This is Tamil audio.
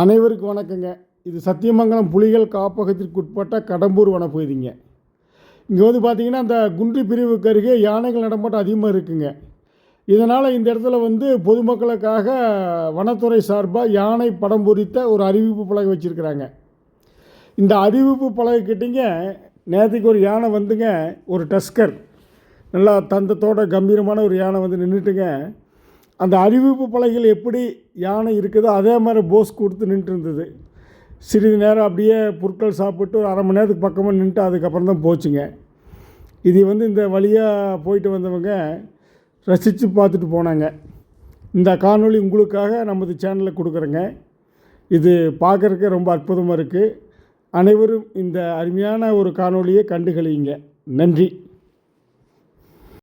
அனைவருக்கும் வணக்கங்க. இது சத்தியமங்கலம் புலிகள் காப்பகத்திற்கு உட்பட்ட கடம்பூர் வனப்பகுதிங்க. இங்கே வந்து பார்த்திங்கன்னா அந்த குன்றி பிரிவுக்கு அருகே யானைகள் நடமாட்டம் அதிகமாக இருக்குங்க. இதனால் இந்த இடத்துல வந்து பொதுமக்களுக்காக வனத்துறை சார்பாக யானை படம் பொறித்த ஒரு அறிவிப்பு பலகை வச்சுருக்கிறாங்க. இந்த அறிவிப்பு பலகை கிட்டிங்க நேற்றுக்கு ஒரு யானை வந்துங்க ஒரு டஸ்கர். நல்லா தந்தத்தோட கம்பீரமான ஒரு யானை வந்து நின்றுட்டுங்க அந்த அறிவிப்பு பலகையில் எப்படி யானை இருக்குதோ அதே மாதிரி போஸ் கொடுத்து நின்றுட்டு இருந்தது சிறிது நேரம் அப்படியே பொருட்கள் சாப்பிட்டு ஒரு அரை மணி நேரத்துக்கு பக்கமாக நின்றுட்டு அதுக்கப்புறம் தான் போச்சுங்க. இது வந்து இந்த வழியாக போயிட்டு வந்தவங்க ரசித்து பார்த்துட்டு போனாங்க. இந்த காணொளி உங்களுக்காக நமது சேனலில் கொடுக்குறேங்க. இது பார்க்குறக்கு ரொம்ப அற்புதமாக இருக்குது அனைவரும் இந்த அருமையான ஒரு காணொளியை கண்டுகளிங்க நன்றி.